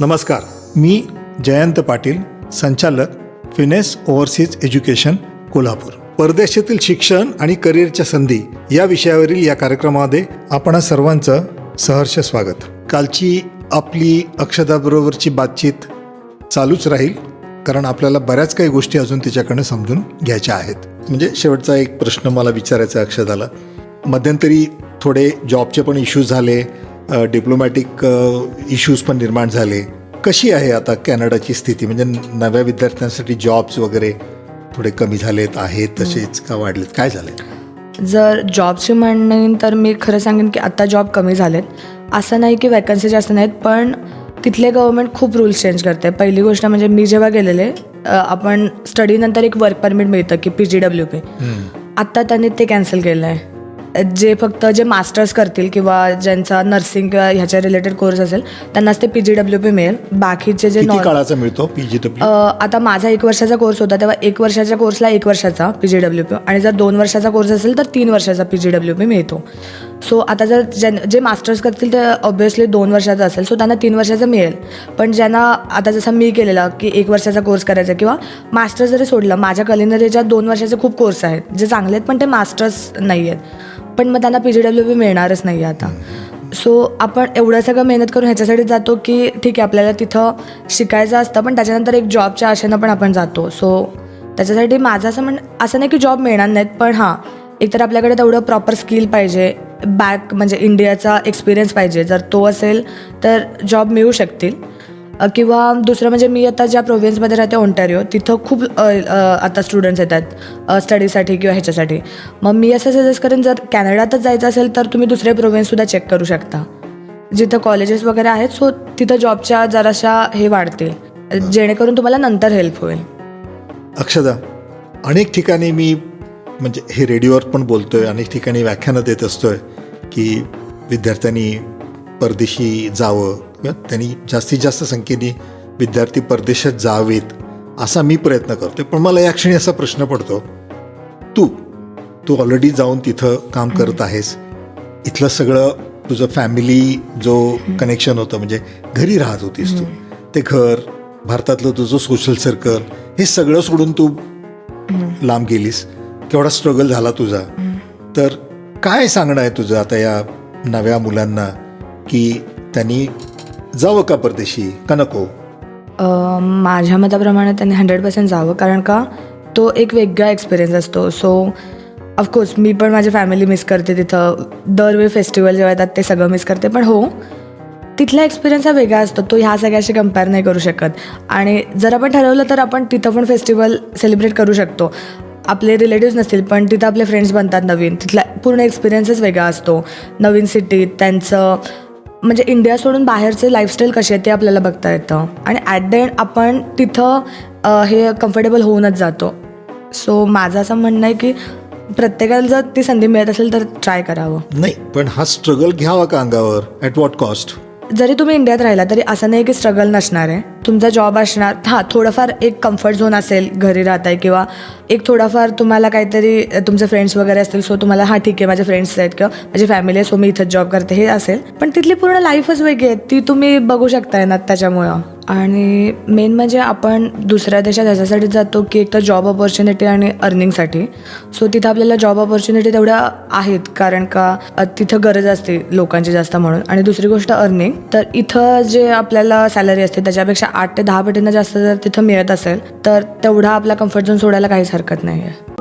नमस्कार मी जयंत पाटील संचालक finesse overseas education Kolhapur. परदेशातील शिक्षण आणि करिअरच्या संधी या विषयावरील या कार्यक्रमामध्ये आपण सर्वांचं सहर्ष स्वागत. कालची आपली अक्षदाबरोबरची बातचीत चालूच राहील कारण आपल्याला बऱ्याच काही गोष्टी अजून तिच्याकडनं समजून घ्यायच्या आहेत. म्हणजे शेवटचा एक प्रश्न मला विचारायचा अक्षदाला. मध्यंतरी थोडे जॉबचे पण इश्यूज झाले डिप्लोमॅटिक इश्यूज पण निर्माण झाले. कशी आहे आता कॅनडाची स्थिती? म्हणजे नव्या विद्यार्थ्यांसाठी जॉब्स वगैरे थोडे कमी झालेत आहेत तसेच का वाढलेत? काय झाले जर जॉबची म्हणणं तर मी खरं सांगेन की आता जॉब कमी झालेत. असं नाही की वॅकन्सी जास्त नाहीत पण तिथले गव्हर्नमेंट खूप रूल्स चेंज करते. पहिली गोष्ट म्हणजे मी जेव्हा गेलेले आपण स्टडीनंतर एक वर्क परमिट मिळतं की पी जी डब्ल्यू पी आत्ता त्यांनी ते कॅन्सल केलं आहे जे फक्त जे मास्टर्स करतील किंवा ज्यांचा नर्सिंग किंवा ह्याच्या रिलेटेड कोर्स असेल त्यांनाच ते पी जी डब्ल्यू पी मिळेल. बाकीचे जे किती काळाचा मिळतो पी जी अ, डब्ल्यू आता माझा एक वर्षाचा कोर्स होता तेव्हा एक वर्षाच्या कोर्सला एक वर्षाचा पी जी डब्ल्यू पी. आणि जर दोन वर्षाचा कोर्स असेल तर तीन वर्षाचा पी जी डब्ल्यू पी मिळतो. सो आता जर ज्यां जे मास्टर्स करतील ते ऑब्व्हियसली दोन वर्षाचा असेल सो त्यांना तीन वर्षाचा मिळेल. पण ज्यांना आता जसं मी केलेला की एक वर्षाचा कोर्स करायचा किंवा मास्टर्स जरी सोडलं माझ्या कलिनरीच्या दोन वर्षाचे खूप कोर्स आहेत जे चांगले आहेत पण ते मास्टर्स नाही आहेत पण मग त्यांना पी जी डब्ल्यू बी मिळणारच नाही आहे आता. सो आपण एवढं सगळं मेहनत करून ह्याच्यासाठी जातो की ठीक आहे आपल्याला तिथं शिकायचं असतं पण त्याच्यानंतर एक जॉबच्या आशेनं पण आपण जातो. सो त्याच्यासाठी माझं असं म्हण असं नाही की जॉब मिळणार नाहीत पण हां एकतर आपल्याकडे तेवढं प्रॉपर स्किल पाहिजे. बॅक म्हणजे इंडियाचा एक्सपिरियन्स पाहिजे. जर तो असेल तर जॉब मिळू शकतील. किंवा दुसरं म्हणजे मी आता ज्या प्रोव्हिन्समध्ये राहते ओंटॅरिओ तिथं खूप आता स्टुडंट्स येतात स्टडीसाठी किंवा ह्याच्यासाठी. मग मी असं सजेस्ट करेन जर कॅनडातच जायचं असेल तर तुम्ही दुसरे प्रोव्हिन्ससुद्धा चेक करू शकता. जिथं कॉलेजेस वगैरे आहेत सो तिथं जॉबच्या जराशा हे वाढतील. जेणेकरून तुम्हाला नंतर हेल्प होईल. अक्षदा अनेक ठिकाणी मी म्हणजे हे रेडिओवर पण बोलतोय अनेक ठिकाणी व्याख्यानं देत असतोय की विद्यार्थ्यांनी परदेशी जावं किंवा त्यांनी जास्तीत जास्त संख्येने विद्यार्थी परदेशात जावेत असा मी प्रयत्न करतोय. पण मला या क्षणी असा प्रश्न पडतो. तू तू ऑलरेडी जाऊन तिथं काम करत आहेस. इथलं सगळं तुझं फॅमिली जो कनेक्शन होतं म्हणजे घरी राहत होतीस तू. ते घर भारतातलं तुझं सोशल सर्कल हे सगळं सोडून तू लांब गेलीस. केवढा स्ट्रगल झाला तुझा. तर काय सांगणं आहे तुझं आता या नव्या मुलांना की त्यांनी जावं का परदेशी? का नको? अ, माझ्या मताप्रमाणे त्यांनी हंड्रेड पर्सेंट जावं कारण का? तो एक वेगळा एक्सपिरियन्स असतो. सो ऑफकोर्स मी पण माझी फॅमिली मिस करते तिथं. दरवेळी फेस्टिवल जेव्हा येतात ते सगळं मिस करते. पण हो तिथला एक्सपिरियन्स हा वेगळा असतो. तो ह्या सगळ्याशी कंपेअर नाही करू शकत. आणि जर आपण ठरवलं तर आपण तिथं पण फेस्टिवल सेलिब्रेट करू शकतो. आपले रिलेटिव्ह नसतील पण तिथं आपले फ्रेंड्स बनतात नवीन. तिथला पूर्ण एक्सपिरियन्सच वेगळा असतो. नवीन सिटीत त्यांचं म्हणजे इंडिया सोडून बाहेरचे लाईफस्टाईल कशी आहे ते आपल्याला बघता येतं. आणि ॲट द एंड आपण तिथं हे कम्फर्टेबल होऊनच जातो. सो माझं असं म्हणणं आहे की प्रत्येकाला जर ती संधी मिळत असेल तर ट्राय करावं. नाही पण हा स्ट्रगल घ्यावा का अंगावर? ॲट वॉट कॉस्ट जरी तुम्ही इंडियात राहिला तरी असं नाही की स्ट्रगल नसणार आहे. तुमचा जॉब असणार हां थोडंफार एक कम्फर्ट झोन असेल घरी राहताय किंवा एक थोडाफार तुम्हाला काहीतरी तुमचे फ्रेंड्स वगैरे असतील सो तुम्हाला हां ठीक आहे माझे फ्रेंड्स आहेत किंवा माझी फॅमिली आहे सो मी इथंच जॉब करते हे असेल. पण तिथली पूर्ण लाईफच वेगळी आहे ती तुम्ही बघू शकताय ना त्याच्यामुळं. आणि मेन म्हणजे आपण दुसऱ्या देशात ह्याच्यासाठी जातो की एक तर जॉब ऑपॉर्च्युनिटी आणि अर्निंगसाठी सो तिथं आपल्याला जॉब ऑपॉर्च्युनिटी तेवढ्या आहेत. कारण का तिथं गरज असते लोकांची जास्त म्हणून. आणि दुसरी गोष्ट अर्निंग तर इथं जे आपल्याला सॅलरी असते त्याच्यापेक्षा आठ ते दहा पटीनं जास्त जर तिथं मिळत असेल तर तेवढा आपला कम्फर्ट झोन सोडायला काहीच हरकत नाही आहे